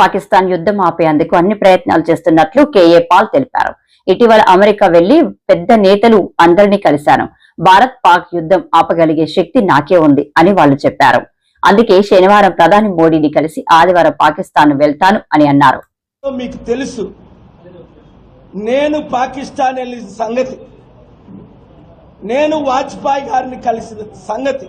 పాకిస్తాన్ యుద్ధం ఆపేందుకు అన్ని ప్రయత్నాలు చేస్తున్నట్లు కేఏ పాల్ తెలిపారు. ఇటీవల అమెరికా వెళ్ళి పెద్ద నేతలు అందరినీ కలిశాను భారత్ పాక్ యుద్ధం ఆపగలిగే శక్తి నాకే ఉంది అని వాళ్ళు చెప్పారు. అందుకే శనివారం ప్రధాని మోడీని కలిసి ఆదివారం పాకిస్తాన్ వెళ్తాను అని అన్నారు. మీకు తెలుసు నేను పాకిస్తాన్ వెళ్ళిన సంగతి నేను వాజ్పేయి గారిని కలిసిన సంగతి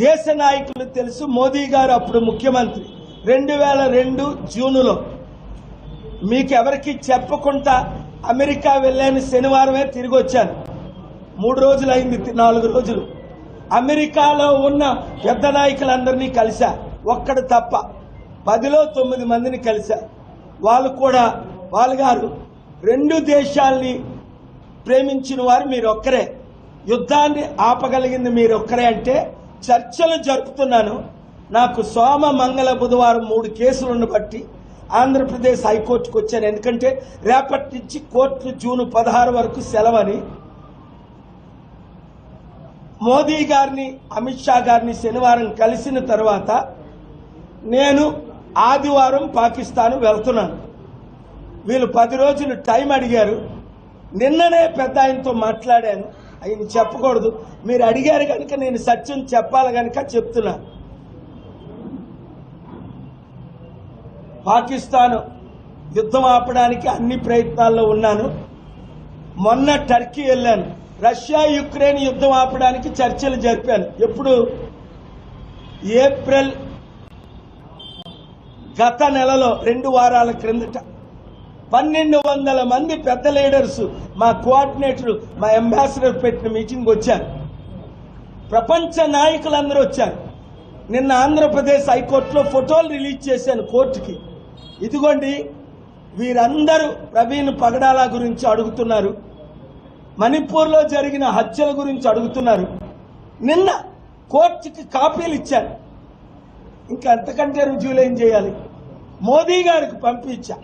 దేశ నాయకులు తెలుసు. మోదీ గారు అప్పుడు ముఖ్యమంత్రి. రెండు వేల రెండు జూనులో మీకెవరికి చెప్పకుండా అమెరికా వెళ్ళాను శనివారమే తిరిగి వచ్చాను. మూడు రోజులు అయింది నాలుగు రోజులు. అమెరికాలో ఉన్న పెద్ద నాయకులందరినీ కలిశా. ఒక్కడు తప్ప. పదిలో తొమ్మిది మందిని కలిశా. వాళ్ళు కూడా వాళ్ళు గారు రెండు దేశాల్ని ప్రేమించిన వారు మీరు ఒక్కరే యుద్ధాన్ని ఆపగలిగింది మీరు ఒక్కరే అంటే చర్చలు జరుపుతున్నాను. నాకు సోమ మంగళ బుధవారం మూడు కేసులను బట్టి ఆంధ్రప్రదేశ్ హైకోర్టుకు వచ్చాను. ఎందుకంటే రేపటి నుంచి కోర్టు జూన్ పదహారు వరకు సెలవని మోదీ గారిని అమిత్ షా గారిని శనివారం కలిసిన తర్వాత నేను ఆదివారం పాకిస్తాన్ వెళ్తున్నాను. వీళ్ళు పది రోజులు టైం అడిగారు. నిన్ననే పెద్ద ఆయనతో మాట్లాడాను. ఆయన చెప్పకూడదు. మీరు అడిగారు కనుక నేను సత్యం చెప్పాలి కనుక చెప్తున్నా. పాకిస్తాన్ యుద్ధం ఆపడానికి అన్ని ప్రయత్నాల్లో ఉన్నాను. మొన్న టర్కీ వెళ్ళాను. రష్యా యుక్రెయిన్ యుద్ధం ఆపడానికి చర్చలు జరిపాను. ఎప్పుడు? ఏప్రిల్ గత నెలలో రెండు వారాల క్రిందట. పన్నెండు వందల మంది పెద్ద లీడర్స్ మా కోఆర్డినేటర్ మా అంబాసిడర్ పెట్టిన మీటింగ్ వచ్చారు. ప్రపంచ నాయకులందరూ వచ్చారు. నిన్న ఆంధ్రప్రదేశ్ హైకోర్టులో ఫోటోలు రిలీజ్ చేశాను కోర్టుకి. ఇదిగోండి వీరందరూ ప్రవీణ్ పగడాల గురించి అడుగుతున్నారు. మణిపూర్లో జరిగిన హత్యల గురించి అడుగుతున్నారు. నిన్న కోర్టుకి కాపీలు ఇచ్చాను ఇంకా అంతకంటే రుజువులు ఏం చేయాలి? మోదీ గారికి పంపించా.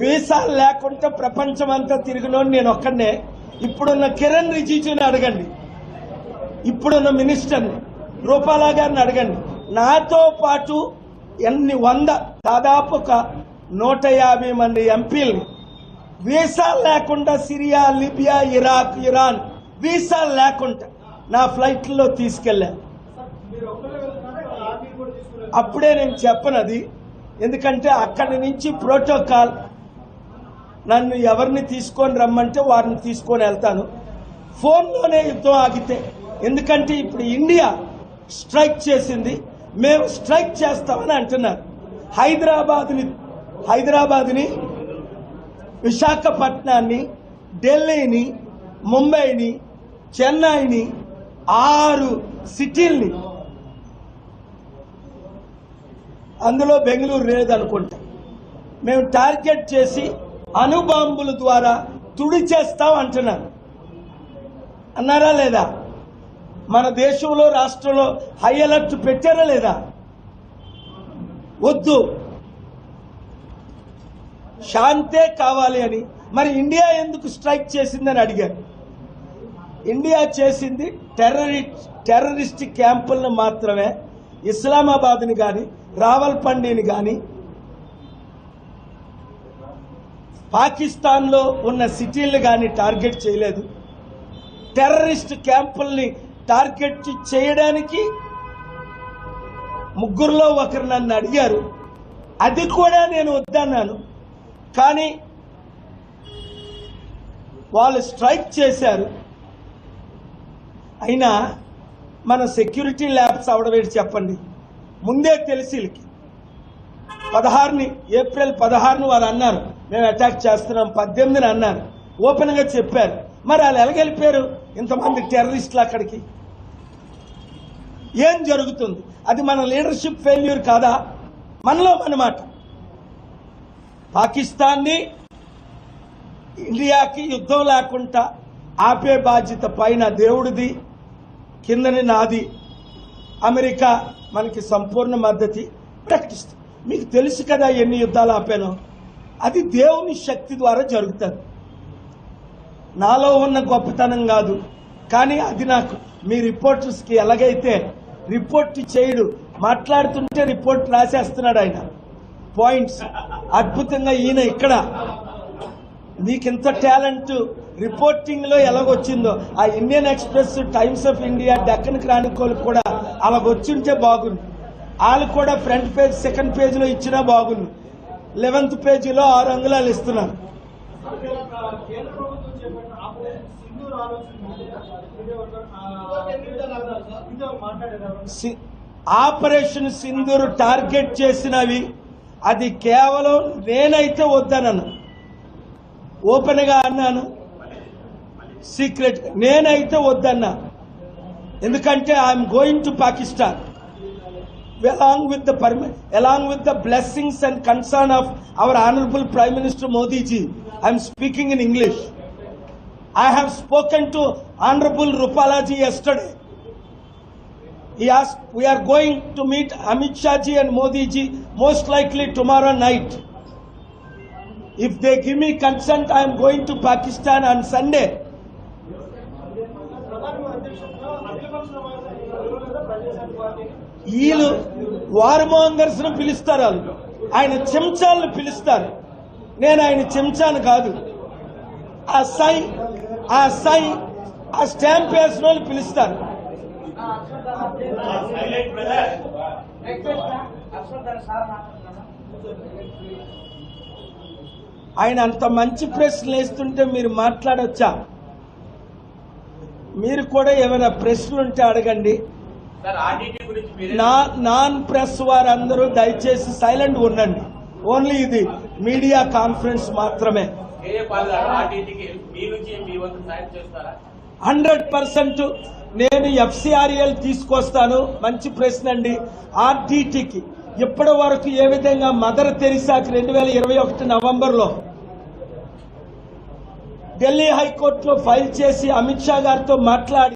వీసాలు లేకుండా ప్రపంచం అంతా తిరిగినోడు నేను ఒక్కడనే. ఇప్పుడున్న కిరణ్ రిజిజుని అడగండి. ఇప్పుడున్న మినిస్టర్ని రూపాలా గారిని అడగండి. నాతో పాటు ఎన్ని వంద దాదాపు ఒక నూట యాభై మంది ఎంపీల్ని. వీసాలు లేకుండా సిరియా లిబియా ఇరాక్ ఇరాన్ వీసాలు లేకుండా నా ఫ్లైట్లో తీసుకెళ్ళాను అప్పుడే నేను చెప్పనది. ఎందుకంటే అక్కడి నుంచి ప్రోటోకాల్ నన్ను ఎవరిని తీసుకొని రమ్మంటే వారిని తీసుకొని వెళ్తాను. ఫోన్లోనే యుద్ధం ఆగితే ఎందుకంటే ఇప్పుడు ఇండియా స్ట్రైక్ చేసింది. మేము స్ట్రైక్ చేస్తామని అంటున్నారు. హైదరాబాద్ని హైదరాబాద్ని విశాఖపట్నాన్ని ఢిల్లీని ముంబైని చెన్నైని ఆరు సిటీల్ని అందులో బెంగళూరు లేదనుకుంటా మేము టార్గెట్ చేసి అణుబాంబుల ద్వారా తుడి చేస్తాం అంటున్నారు అన్నారా లేదా? మన దేశంలో రాష్ట్రంలో హై అలర్ట్ పెట్టారా లేదా? వద్దు. శాంతే కావాలి అని. మరి ఇండియా ఎందుకు స్ట్రైక్ చేసిందని అడిగారు. ఇండియా చేసింది టెర్రరిస్ట్ టెర్రరిస్ట్ క్యాంపులను మాత్రమే ఇస్లామాబాద్ని కానీ రావల్పండిని కానీ పాకిస్తాన్లో ఉన్న సిటీలు కానీ టార్గెట్ చేయలేదు. టెర్రరిస్ట్ క్యాంపుల్ని టార్గెట్ చేయడానికి ముగ్గురులో ఒకరు నన్ను అడిగారు. అది కూడా నేను వద్దన్నాను. కానీ వాళ్ళు స్ట్రైక్ చేశారు. అయినా మన సెక్యూరిటీ ల్యాబ్స్ అవడవేటి చెప్పండి? ముందే తెలిసి వీళ్ళకి. పదహారుని ఏప్రిల్ పదహారుని వారు అన్నారు. మేము అటాక్ చేస్తున్నాం పద్దెనిమిదిని అన్నారు. ఓపెన్గా చెప్పారు. మరి వాళ్ళు ఎలాగెళ్ళిపోయారు ఇంతమంది టెర్రరిస్టులు అక్కడికి. ఏం జరుగుతుంది? అది మన లీడర్షిప్ ఫెయిల్యూర్ కాదా? మనలో మనమాట పాకిస్తాన్ని ఇండియాకి యుద్ధం లేకుండా ఆపే బాధ్యత పైన దేవుడిది. కిందని నాది. అమెరికా మనకి సంపూర్ణ మద్దతు ప్రకటిస్తుంది. మీకు తెలుసు కదా ఎన్ని యుద్ధాలు ఆపానో? అది దేవుని శక్తి ద్వారా జరుగుతుంది. నాలో ఉన్న గొప్పతనం కాదు. కానీ అది నాకు. మీ రిపోర్టర్స్కి ఎలాగైతే రిపోర్ట్ చేయడు మాట్లాడుతుంటే రిపోర్ట్ రాసేస్తున్నాడు ఆయన. పాయింట్స్. అద్భుతంగా ఈయన ఇక్కడ. నీకు ఇంత టాలెంట్ రిపోర్టింగ్లో ఎలాగొచ్చిందో ఆ Indian Express Times of India Deccan Chronicle కూడా అలాగొచ్చుంటే బాగుంది వాళ్ళు కూడా ఫ్రంట్ పేజ్ సెకండ్ పేజ్లో ఇచ్చినా బాగుంది లెవెన్త్ పేజీలో ఆరు అంగుళాలు ఇస్తున్నారు. ఆపరేషన్ సింధూర్ సి- ఆపరేషన్ సింధూర్ టార్గెట్ చేసినవి అది కేవలం నేనైతే వద్దనను ఓపెన్గా అన్నాను సీక్రెట్ నేనైతే వద్దన్నా ఎందుకంటే I'm going to Pakistan along with the permi- along with the blessings and concern of our honorable prime minister modi ji i am speaking in english i have spoken to honorable rupala ji yesterday he asked we are going to meet amit shah ji and modi ji most likely tomorrow night if they give me consent i am going to pakistan on sunday వీళ్ళు వారమోహన్ పిలుస్తారు వాళ్ళు. ఆయన చెంచాలను పిలుస్తారు. నేను ఆయన చెంచాను కాదు. ఆ సై ఆ సై ఆ స్టాంప్ వేసిన వాళ్ళు పిలుస్తారు. ఆయన అంత మంచి ప్రశ్నలు వేస్తుంటే మీరు మాట్లాడొచ్చా? మీరు కూడా ఏమైనా ప్రశ్నలు ఉంటే అడగండి. నా నాన్ ప్రెస్ వారందరూ దయచేసి సైలెంట్ ఉండండి. ఓన్లీ ఇది మీడియా కాన్ఫరెన్స్ మాత్రమే. హండ్రెడ్ పర్సెంట్ నేను ఎఫ్సిఆర్ఎల్ తీసుకొస్తాను. మంచి ప్రశ్న అండి. ఆర్టీటీకి ఇప్పటి వరకు ఏ విధంగా మదర్ తెరిసాకి రెండు వేల ఇరవై ఒకటి నవంబర్లో ఢిల్లీ హైకోర్టులో ఫైల్ చేసి అమిత్ షా గారితో మాట్లాడి